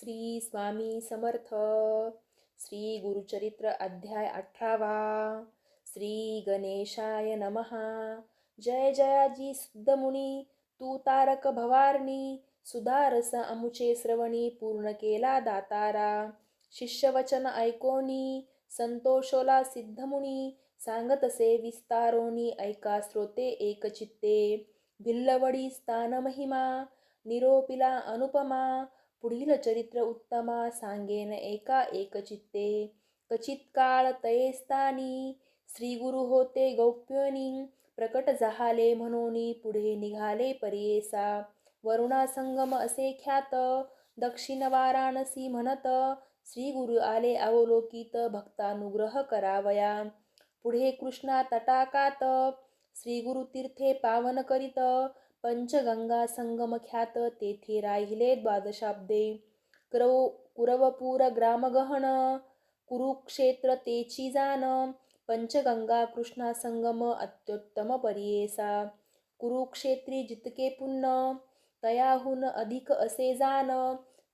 श्री स्वामी समर्थ. श्री गुरुचरित्र अध्याय अठरावा. श्री गणेशाय नमहा जय जयाजी सिद्धमुनी तू तारक भवारणी सुधारस अमुचे श्रवणी पूर्ण केला दातारा. शिष्यवचन ऐकोनी संतोषोला सिद्धमुनी सांगतसे विस्तारोनी ऐका श्रोते एकचित्ते भिल्लवडी स्थान महिमा निरोपिला अनुपमा पुढील चरित्र उत्तमा सांगेन एका एकचित्ते. कचित काळ तयेस्तानी श्रीगुरु श्री गुरु होते गौप्यनी प्रकट झाले म्हणून पुढे निघाले परियेसा. वरुणा संगम असे ख्यात दक्षिण वाराणसी म्हणत श्री गुरु आले अवलोकित भक्तानुग्रह करावया. पुढे कृष्णा तटाकात श्री गुरु तीर्थे पावन करीत पंचगंगा संगम ख्यात तेथे राहिले द्वादशाब्दे. क्रौ कुरवपूर ग्रामगहन कुरुक्षेत्र तेची जान पंचगंगा कृष्णा संगम अत्युत्तम परियेसा. कुरुक्षेत्री जितके पुन्न तयाहून अधिक असे जान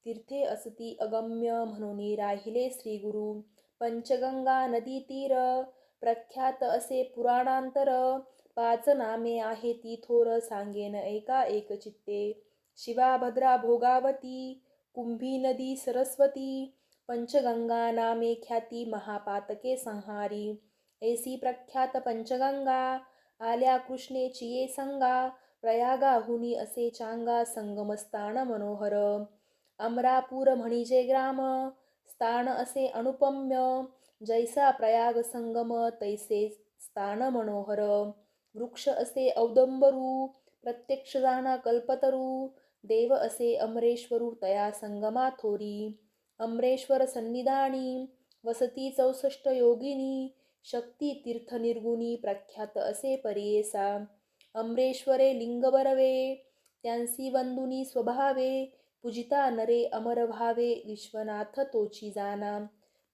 तीर्थे असती अगम्य म्हणून राहिले श्री गुरु. पंचगंगा नदी तीर प्रख्यात असे पुराणांतर पाच नामे आहे ती थोर सांगेन एका एक चित्ते. शिवा भद्रा भोगावती कुंभी नदी सरस्वती पंचगंगा नामे ख्याती महापातके संहारी. ऐसी प्रख्यात पंचगंगा आल्या कृष्णेची ये संगा प्रयागाहुनी असे चांगा संगमस्थान मनोहर. अमरापूर म्हणिजे ग्राम स्थान असे अनुपम्य जैसा प्रयाग संगम तैसे स्थान मनोहर. वृक्ष असे औदंबरू प्रत्यक्ष जाणा कल्पतरू देव असे अमरेश्वरू तया संगमा थोरी अमरेश्वर सन्निधानी वसती चौसष्ट योगिनी शक्ती तीर्थ निर्गुणी प्रख्यात असे परियेसा अमरेश्वरे लिंगबरवे त्यांसी वंदुनी स्वभावे पूजिता नरे अमर भावे विश्वनाथ तोची जाना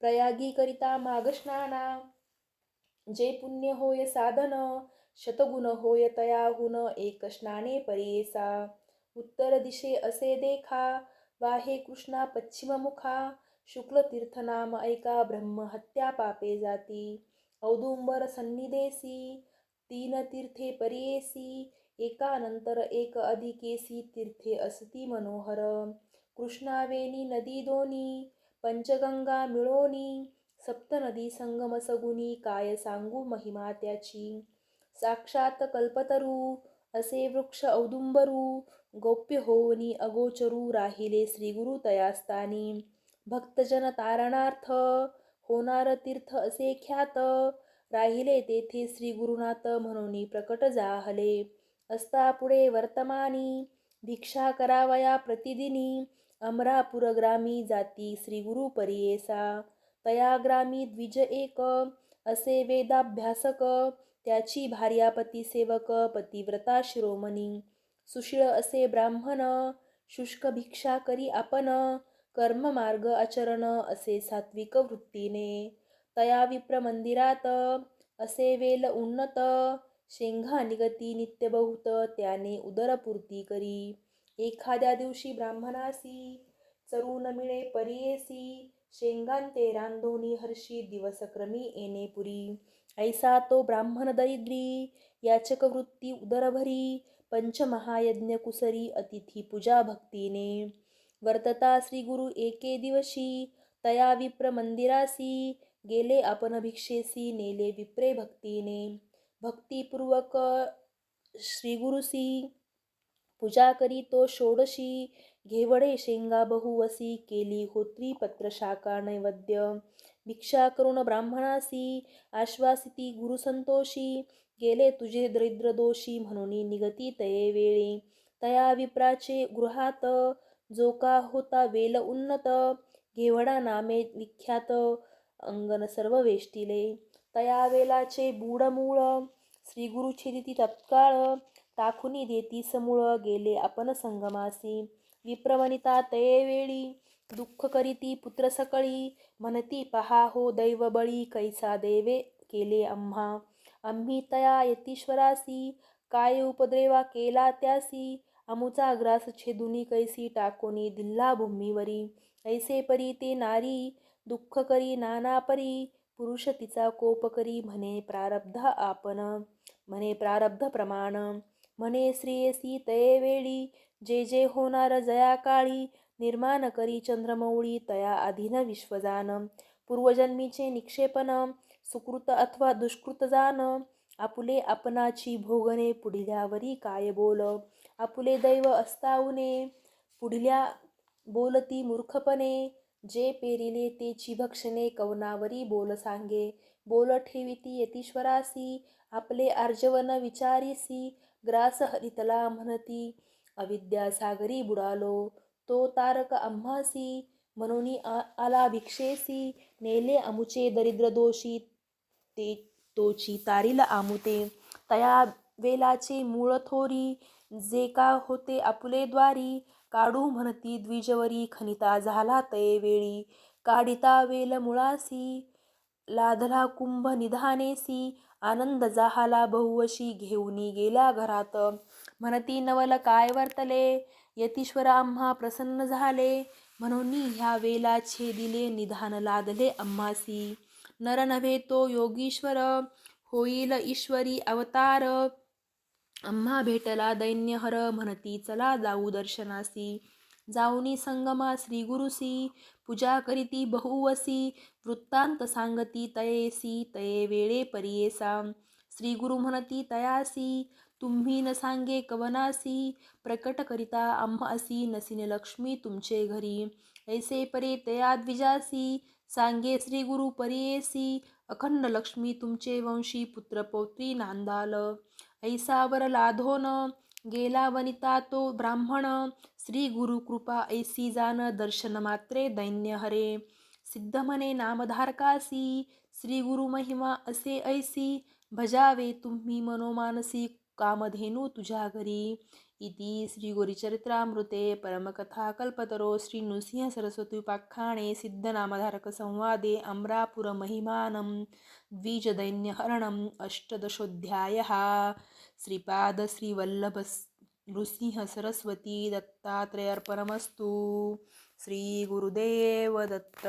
प्रयागी करिता माघ जे पुण्य होय साधन शतगुण होय तयाहुन एक स्नाने परेसा उत्तर दिशे असे देखा वाहे कृष्णा पश्चिम मुखा शुक्ल तीर्थ नाम ऐका ब्रह्म हत्या पापे जाती। औदुंबर सन्निदेसी तीन तीर्थे परियेसी एकानंतर एक अधिकेसी तीर्थे असती मनोहर। कृष्णावेणी नदी दोनी पंचगंगा मिळोनी। सप्तनदी संगम सगुनी काय सांगू महिमा त्याची। साक्षात कल्पतरू असे वृक्ष औदुंबरू गोप्य होवनी अगोचरू राहिले श्रीगुरु तयास्तानी। भक्तजन तारणार्थ होणार तीर्थ असे ख्यात राहिले तेथे श्री गुरुनाथ म्हणून प्रकट जाहले। असता पुढे वर्तमानी भिक्षा करावया प्रतिदिनी अमरापुर ग्रामी जाती श्री गुरु परियेसा। तया ग्रामी द्विज एक असे वेदाभ्यासक त्याची भार्यापती सेवक पतिव्रता शिरोमणी. सुशीळ असे ब्राह्मण शुष्क भिक्षा करी आपण कर्म मार्ग आचरण असे सात्विक वृत्तीने. तया विप्र मंदिरात असे वेल उन्नत शेंघा निगती नित्यबहुत त्याने उदरपूर्ती करी. एखाद्या दिवशी ब्राह्मणासी चरून मिळे परियेसी शेंगांते रांधोनी हर्षी दिवसक्रमी येणे पुरी. ऐसा तो ब्राह्मण दरिद्री याचक वृत्ती उदरभरी पंचमहायज्ञ कुसरी अतिथी पूजा भक्तीने. वर्तता श्री गुरु एके दिवशी तया विप्र मंदिरासी गेले आपण भिक्षेसी नेले विप्रे भक्तीने. भक्तिपूर्वक श्रीगुरुसी पूजा करी तो षोडशी घेवडे शेंगा बहुवसी केली होत्री पत्र नैवेद्य. भिक्षा करून ब्राह्मणासी आश्वासिती गुरुसंतोषी गेले तुझे दरिद्र दोषी म्हणून निगती तये वेळी. तया विप्राचे गृहात जो का होता वेल उन्नत घेवडा नामे विख्यात अंगण सर्व वेष्टिले. तया वेलाचे बूडमूळ श्री गुरुछेदिती तत्काळ टाकुनी देती समूळ गेले आपण संगमासी. विप्रवनिता तये वेळी दुःख करीती पुत्र सकळी म्हणती पहा हो दैव बळी कैसा देवे केले आम्हा आम्ही तया यतीश्वरासी काय उपद्रेवा केला त्यासी. अमुचा ग्रास छेदुनी कैसी टाकोनी दिल्ला भूमीवरी. ऐसे परी ते नारी दुःख करी नाना परी पुरुष तिचा कोप करी म्हणे प्रारब्ध आपण म्हणे प्रारब्ध प्रमाण. म्हणे श्रेयसी तये वेळी. जे जे होणार जया काळी निर्माण करी चंद्रमौळी तया अधीन विश्वजान. पूर्वजन्मीचे निक्षेपन सुकृत अथवा दुष्कृत जान. आपुले आपणाची भोगणे पुढल्यावरी काय बोल? आपुले दैव असताऊने पुढल्या बोलती मूर्खपणे. जे पेरिले तेची भक्षणे कवनावरी बोल सांगे. बोल ठेविती यतीश्वरासी आपले आर्जवन विचारिसी. ग्रास हरितला म्हणती अविद्यासागरी बुडालो. तो तारक आम्हासी म्हणून आला भिक्षेसी नेले अमुचे दरिद्र दोषी ते तोची तारीला आमुते. तया वेलाचे मूळ थोरी जे का होते आपुले द्वारी काढू म्हणती द्विजवरी खनिता झाला तये वेळी. काढिता वेल मुळासी लाधला कुंभ निधानेसी आनंद जाहाला बहुवशी घेऊनी गेला घरात. म्हणती नवल काय वर्तले? यतीश्वर आम्हा प्रसन्न झाले. म्हणून ह्या वेला छेदिले निधान लादले अम्मासी. नर नव्हे तो योगीश्वर होईल ईश्वरी अवतार. आम्हा भेटला दैन्यहर म्हणती चला जाऊ दर्शनासी. जाऊनी संगमा श्री गुरुसी पूजा करीती बहुवसी. वृत्तांत सांगती तयेसी तये वेळे परियेसा. श्री गुरु म्हणती तयासी तुम्ही न सांगे कवनासी प्रकट करिता आम्हासी नसीन लक्ष्मी तुमचे घरी. ऐसे परे तया द्विजासी सांगे श्री गुरु परियेसी अखंड लक्ष्मी तुमचे वंशी पुत्र पौत्री नांदाल. ऐसावर लाधोन गेला वनिता तो ब्राह्मण. श्री गुरु कृपा ऐसी जान दर्शन मात्रे दैन्य हरे. सिद्ध म्हणे नामधारकासी श्री गुरु महिमा असे ऐसी भजावे तुम्ही मनोमानसी कामधेनू तुझ्या घरी. इति श्री गुरुचरित्रामृते परमकथा कल्पतरो श्री नृसिंह सरस्वती सिद्धनामधारक संवादे अमरापुरमहिमानं द्विजदैन्यहरणम् अष्टदशोऽध्यायः. श्रीपाद श्रीवल्लभ नृसिंह सरस्वती दत्तात्रयार्पणमस्तु श्रीगुरुदेव दत्त।